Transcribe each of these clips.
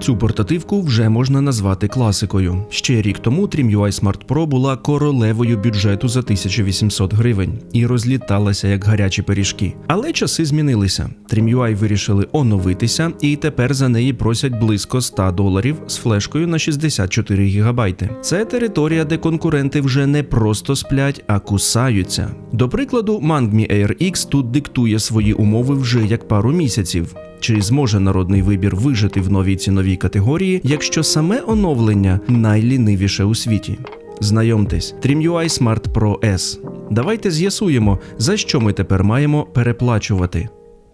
Цю портативку вже можна назвати класикою. Ще рік тому TrimUI Smart Pro була королевою бюджету за 1800 гривень і розліталася як гарячі пиріжки. Але часи змінилися. TrimUI вирішили оновитися, і тепер за неї просять близько 100 доларів з флешкою на 64 гігабайти. Це територія, де конкуренти вже не просто сплять, а кусаються. До прикладу, Mangmi Air X тут диктує свої умови вже як пару місяців. Чи зможе народний вибір вижити в новій ціновій категорії, якщо саме оновлення найлінивіше у світі? Знайомтесь, TrimUI Smart Pro S. Давайте з'ясуємо, за що ми тепер маємо переплачувати.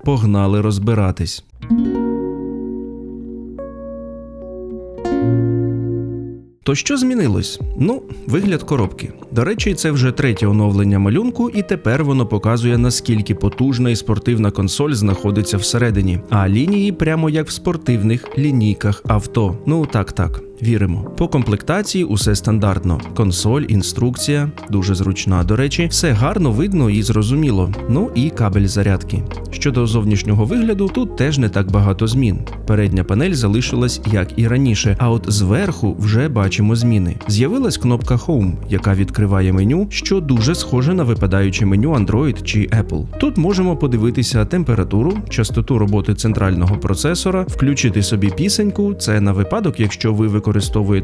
Погнали розбиратись. То що змінилось? Ну, вигляд коробки. До речі, це вже третє оновлення малюнку, і тепер воно показує наскільки потужна і спортивна консоль знаходиться всередині, а лінії прямо як в спортивних лінійках авто. Ну так, так. Віримо. По комплектації усе стандартно. Консоль, інструкція, дуже зручна. До речі, все гарно видно і зрозуміло. Ну і кабель зарядки. Щодо зовнішнього вигляду, тут теж не так багато змін. Передня панель залишилась як і раніше, а от зверху вже бачимо зміни. З'явилась кнопка Home, яка відкриває меню, що дуже схоже на випадаюче меню Android чи Apple. Тут можемо подивитися температуру, частоту роботи центрального процесора, включити собі пісеньку. Це на випадок, якщо ви використовуєте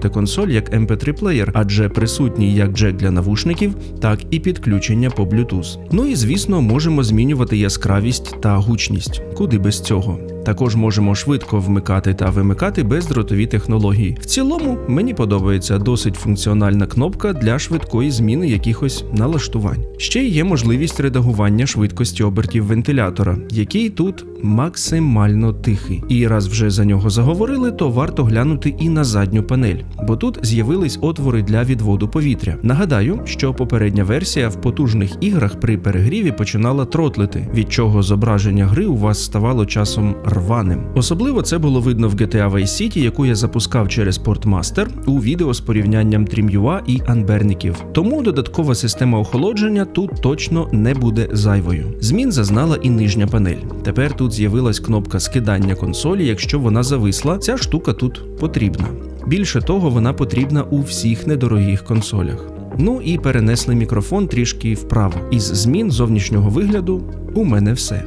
консоль як MP3 плеєр, адже присутній як джек для навушників, так і підключення по Bluetooth. Ну і звісно, можемо змінювати яскравість та гучність. Куди без цього? Також можемо швидко вмикати та вимикати бездротові технології. В цілому мені подобається досить функціональна кнопка для швидкої зміни якихось налаштувань. Ще є можливість редагування швидкості обертів вентилятора, який тут максимально тихий. І раз вже за нього заговорили, то варто глянути і на задню панель, бо тут з'явились отвори для відводу повітря. Нагадаю, що попередня версія в потужних іграх при перегріві починала тротлити, від чого зображення гри у вас ставало часом рваним. Особливо це було видно в GTA Vice City, яку я запускав через Portmaster у відео з порівнянням TrimUI і анберників. Тому додаткова система охолодження тут точно не буде зайвою. Змін зазнала і нижня панель. Тепер тут з'явилась кнопка скидання консолі, якщо вона зависла. Ця штука тут потрібна. Більше того, вона потрібна у всіх недорогих консолях. Ну і перенесли мікрофон трішки вправо. Із змін зовнішнього вигляду у мене все.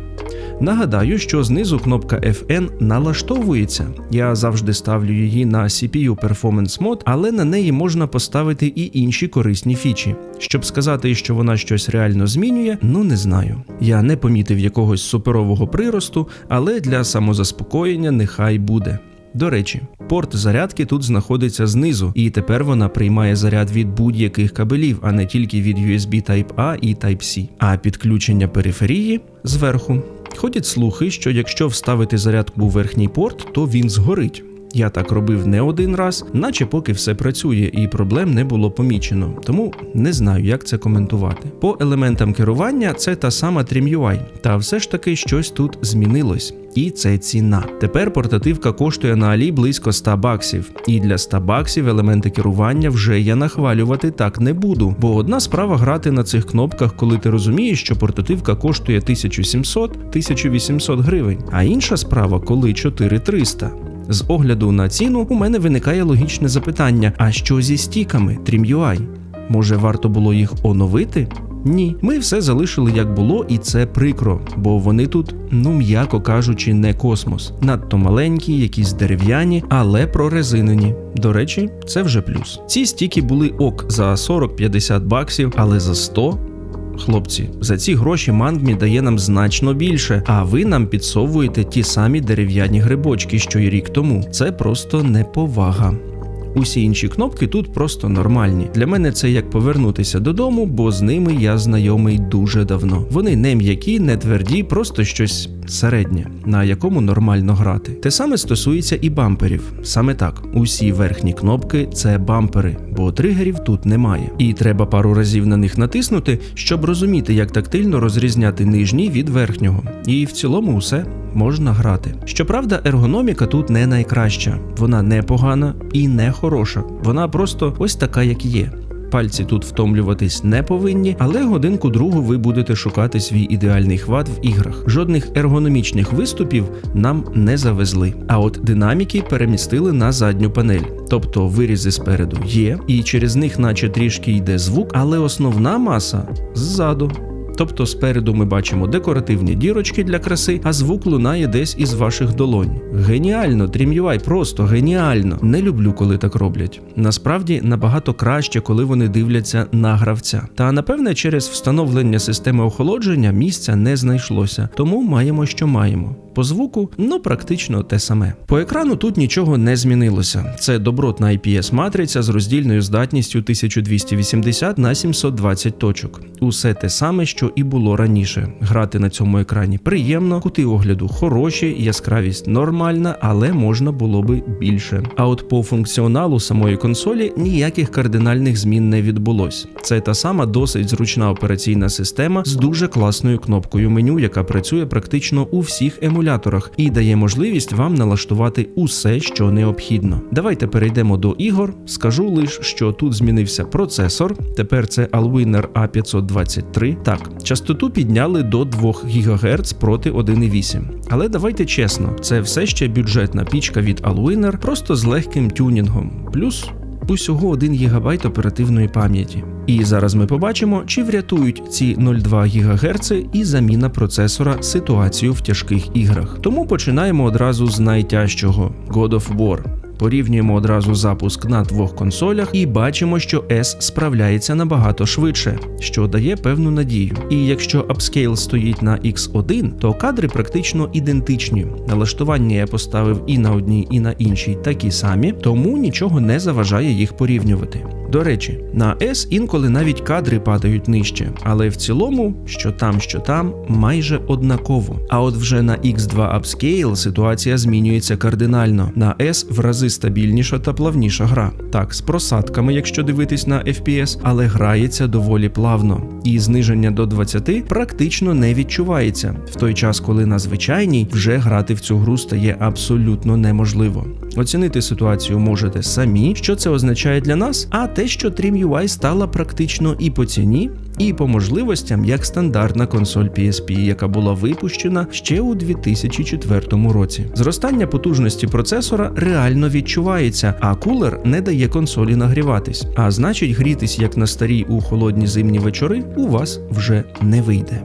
Нагадаю, що знизу кнопка FN налаштовується. Я завжди ставлю її на CPU Performance Mode, але на неї можна поставити і інші корисні фічі. Щоб сказати, що вона щось реально змінює, ну не знаю. Я не помітив якогось суперового приросту, але для самозаспокоєння нехай буде. До речі, порт зарядки тут знаходиться знизу, і тепер вона приймає заряд від будь-яких кабелів, а не тільки від USB Type-A і Type-C. А підключення периферії зверху. Ходять слухи, що якщо вставити зарядку у верхній порт, то він згорить. Я так робив не один раз, наче поки все працює і проблем не було помічено, тому не знаю, як це коментувати. По елементам керування це та сама TrimUI, та все ж таки щось тут змінилось. І це ціна. Тепер портативка коштує на Алі близько 100 баксів. І для 100 баксів елементи керування вже я нахвалювати так не буду. Бо одна справа грати на цих кнопках, коли ти розумієш, що портативка коштує 1700-1800 гривень, а інша справа, коли 4300. З огляду на ціну у мене виникає логічне запитання: а що зі стіками TrimUI? Може варто було їх оновити? Ні, ми все залишили як було, і це прикро, бо вони тут, ну м'яко кажучи, не космос. Надто маленькі, якісь дерев'яні, але прорезинені. До речі, це вже плюс. Ці стіки були ок за 40-50 баксів, але за 100 Хлопці, за ці гроші Мангмі дає нам значно більше, а ви нам підсовуєте ті самі дерев'яні грибочки, що й рік тому. Це просто неповага. Усі інші кнопки тут просто нормальні. Для мене це як повернутися додому, бо з ними я знайомий дуже давно. Вони не м'які, не тверді, просто щось середнє, на якому нормально грати. Те саме стосується і бамперів. Саме так, усі верхні кнопки це бампери, бо тригерів тут немає. І треба пару разів на них натиснути, щоб розуміти, як тактильно розрізняти нижній від верхнього. І в цілому усе можна грати. Щоправда, ергономіка тут не найкраща, вона не погана і не хороша. Вона просто ось така, як є. Пальці тут втомлюватись не повинні, але годинку другу ви будете шукати свій ідеальний хват в іграх. Жодних ергономічних виступів нам не завезли. А от динаміки перемістили на задню панель. Тобто вирізи спереду є, і через них, наче трішки йде звук, але основна маса ззаду. Тобто спереду ми бачимо декоративні дірочки для краси, а звук лунає десь із ваших долонь. Геніально, TrimUI, просто геніально. Не люблю, коли так роблять. Насправді набагато краще, коли вони дивляться на гравця. Та напевне, через встановлення системи охолодження місця не знайшлося, тому маємо, що маємо. По звуку, ну практично те саме. По екрану тут нічого не змінилося. Це добротна IPS-матриця з роздільною здатністю 1280 на 720 точок. Усе те саме, що і було раніше. Грати на цьому екрані приємно, кути огляду хороші, яскравість нормальна, але можна було би більше. А от по функціоналу самої консолі ніяких кардинальних змін не відбулось. Це та сама досить зручна операційна система з дуже класною кнопкою меню, яка працює практично у всіх емуляторах і дає можливість вам налаштувати усе, що необхідно. Давайте перейдемо до ігор. Скажу лише, що тут змінився процесор. Тепер це Allwinner A523. Так, частоту підняли до 2 ГГц проти 1,8. Але давайте чесно, це все ще бюджетна пічка від Allwinner, просто з легким тюнінгом. Плюс усього 1 ГБ оперативної пам'яті. І зараз ми побачимо, чи врятують ці 0,2 ГГц і заміна процесора ситуацію в тяжких іграх. Тому починаємо одразу з найтяжчого God of War. Порівнюємо одразу запуск на двох консолях і бачимо, що S справляється набагато швидше, що дає певну надію. І якщо апскейл стоїть на X1, то кадри практично ідентичні. Налаштування я поставив і на одній, і на іншій такі самі, тому нічого не заважає їх порівнювати. До речі, на S інколи навіть кадри падають нижче, але в цілому, що там, що там, майже однаково. А от вже на X2 Upscale ситуація змінюється кардинально. На S в рази стабільніша та плавніша гра. Так, з просадками, якщо дивитись на FPS, але грається доволі плавно. І зниження до 20 практично не відчувається, в той час, коли на звичайній вже грати в цю гру стає абсолютно неможливо. Оцінити ситуацію можете самі, що це означає для нас, а те, що TrimUI стала практично і по ціні, і по можливостям як стандартна консоль PSP, яка була випущена ще у 2004 році. Зростання потужності процесора реально відчувається, а кулер не дає консолі нагріватись. А значить, грітись як на старій у холодні зимні вечори у вас вже не вийде.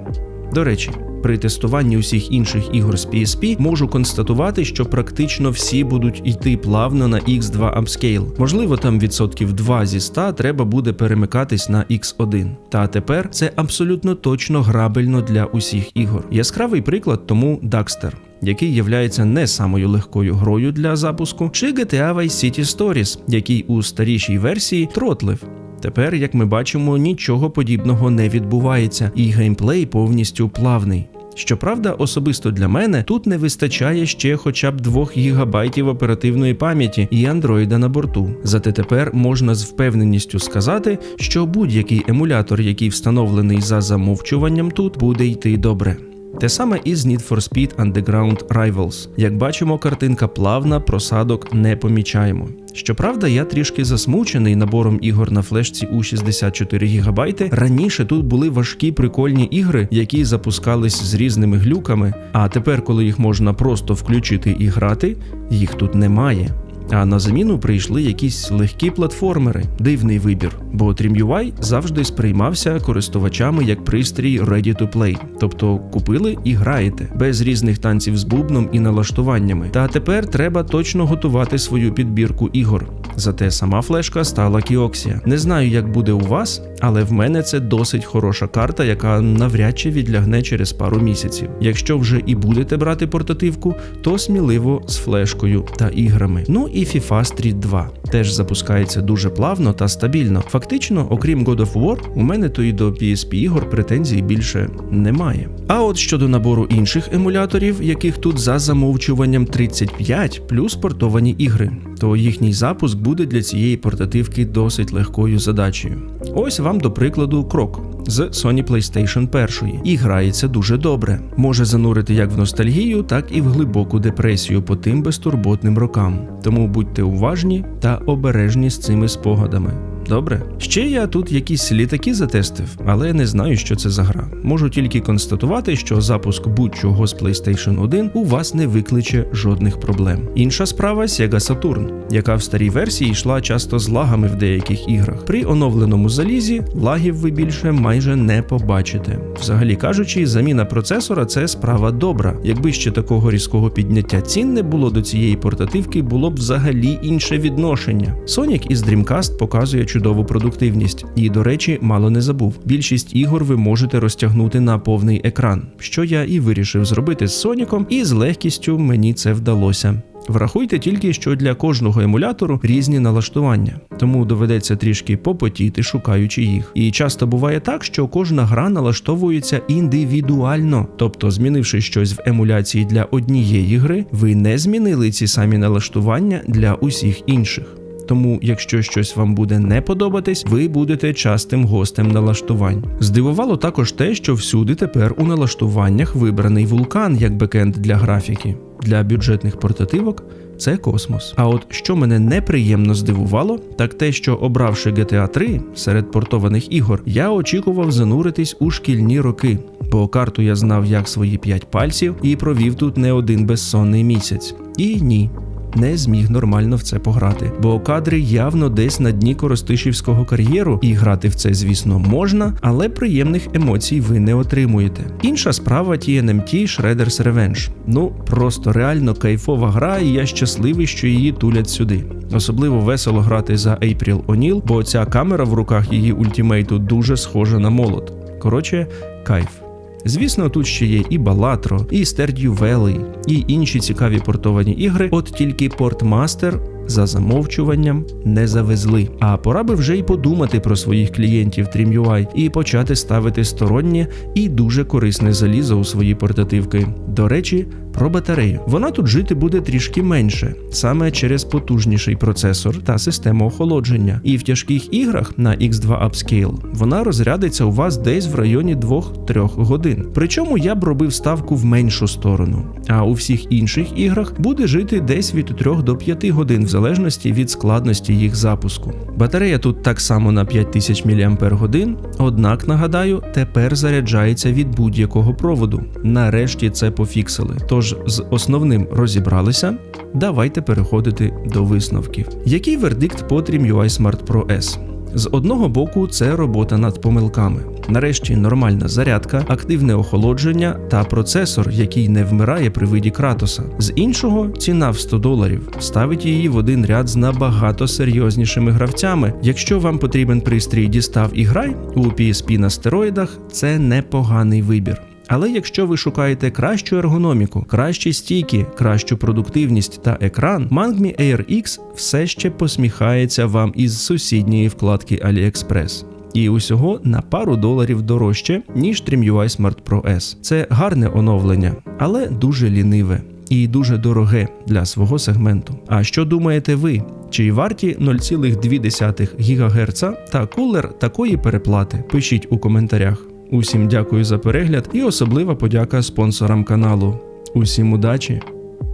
До речі. При тестуванні усіх інших ігор з PSP можу констатувати, що практично всі будуть йти плавно на X2 Upscale. Можливо, там відсотків 2 зі 100 треба буде перемикатись на X1. Та тепер це абсолютно точно грабельно для усіх ігор. Яскравий приклад тому Daxter. Який являється не самою легкою грою для запуску, чи GTA Vice City Stories, який у старішій версії тротлив. Тепер, як ми бачимо, нічого подібного не відбувається, і геймплей повністю плавний. Щоправда, особисто для мене тут не вистачає ще хоча б 2 гігабайтів оперативної пам'яті і андроїда на борту. Зате тепер можна з впевненістю сказати, що будь-який емулятор, який встановлений за замовчуванням тут, буде йти добре. Те саме і з Need for Speed Underground Rivals. Як бачимо, картинка плавна, просадок не помічаємо. Щоправда, я трішки засмучений набором ігор на флешці у 64 ГБ. Раніше тут були важкі прикольні ігри, які запускались з різними глюками. А тепер, коли їх можна просто включити і грати, їх тут немає. А на заміну прийшли якісь легкі платформери, дивний вибір, бо TrimUI завжди сприймався користувачами як пристрій Ready to Play, тобто купили і граєте, без різних танців з бубном і налаштуваннями. Та тепер треба точно готувати свою підбірку ігор. Зате сама флешка стала Кіоксія. Не знаю, як буде у вас, але в мене це досить хороша карта, яка навряд чи відлягне через пару місяців. Якщо вже і будете брати портативку, то сміливо з флешкою та іграми. Ну і FIFA Street 2 теж запускається дуже плавно та стабільно. Фактично, окрім God of War, у мене то і до PSP ігор претензій більше немає. А от щодо набору інших емуляторів, яких тут за замовчуванням 35 плюс портовані ігри, то їхній запуск буде для цієї портативки досить легкою задачею. Ось вам до прикладу крок. З Sony PlayStation 1 і грається дуже добре. Може занурити як в ностальгію, так і в глибоку депресію по тим безтурботним рокам. Тому будьте уважні та обережні з цими спогадами. Добре. Ще я тут якісь літаки затестив, але не знаю, що це за гра. Можу тільки констатувати, що запуск будь-чого з PlayStation 1 у вас не викличе жодних проблем. Інша справа Sega Saturn, яка в старій версії йшла часто з лагами в деяких іграх. При оновленому залізі лагів ви більше майже не побачите. Взагалі кажучи, заміна процесора це справа добра. Якби ще такого різкого підняття цін не було до цієї портативки, було б взагалі інше відношення. Sonic із Dreamcast показує чудову продуктивність, і, до речі, мало не забув. Більшість ігор ви можете розтягнути на повний екран, що я і вирішив зробити з Соніком, і з легкістю мені це вдалося. Врахуйте тільки, що для кожного емулятору різні налаштування, тому доведеться трішки попотіти, шукаючи їх. І часто буває так, що кожна гра налаштовується індивідуально, тобто, змінивши щось в емуляції для однієї гри, ви не змінили ці самі налаштування для усіх інших. Тому, якщо щось вам буде не подобатись, ви будете частим гостем налаштувань. Здивувало також те, що всюди тепер у налаштуваннях вибраний вулкан як бекенд для графіки. Для бюджетних портативок це космос. А от що мене неприємно здивувало, так те, що обравши GTA 3 серед портованих ігор, я очікував зануритись у шкільні роки, бо карту я знав як свої п'ять пальців і провів тут не один безсонний місяць. І ні не зміг нормально в це пограти, бо кадри явно десь на дні Коростишівського кар'єру, і грати в це, звісно, можна, але приємних емоцій ви не отримуєте. Інша справа TNMT Shredder's Revenge. Ну просто реально кайфова гра, і я щасливий, що її тулять сюди. Особливо весело грати за April O'Neil, бо ця камера в руках її ультімейту дуже схожа на молот. Коротше, кайф. Звісно, тут ще є і Балатро, і Стерд'ю Valley, і інші цікаві портовані ігри, от тільки Portmaster за замовчуванням не завезли. А пора би вже й подумати про своїх клієнтів TrimUI і почати ставити стороннє і дуже корисне залізо у свої портативки. До речі, про батарею. Вона тут жити буде трішки менше, саме через потужніший процесор та систему охолодження. І в тяжких іграх на X2 Upscale вона розрядиться у вас десь в районі 2-3 годин. Причому я б робив ставку в меншу сторону. А у всіх інших іграх буде жити десь від 3 до 5 годин, в залежності від складності їх запуску. Батарея тут так само на 5000 мАч, однак нагадаю, тепер заряджається від будь-якого проводу. Нарешті це пофіксили. Тож з основним розібралися. Давайте переходити до висновків. Який вердикт по TrimUI Smart Pro S? З одного боку, це робота над помилками. Нарешті нормальна зарядка, активне охолодження та процесор, який не вмирає при виді кратоса. З іншого, ціна в 100 доларів ставить її в один ряд з набагато серйознішими гравцями. Якщо вам потрібен пристрій дістав і грай у PSP на стероїдах, це непоганий вибір. Але якщо ви шукаєте кращу ергономіку, кращі стійки, кращу продуктивність та екран, Mangmi Air X все ще посміхається вам із сусідньої вкладки AliExpress. І усього на пару доларів дорожче, ніж TrimUI Smart Pro S. Це гарне оновлення, але дуже ліниве і дуже дороге для свого сегменту. А що думаєте ви? Чи варті 0,2 ГГц та кулер такої переплати? Пишіть у коментарях. Усім дякую за перегляд і особлива подяка спонсорам каналу. Усім удачі,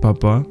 Па-па!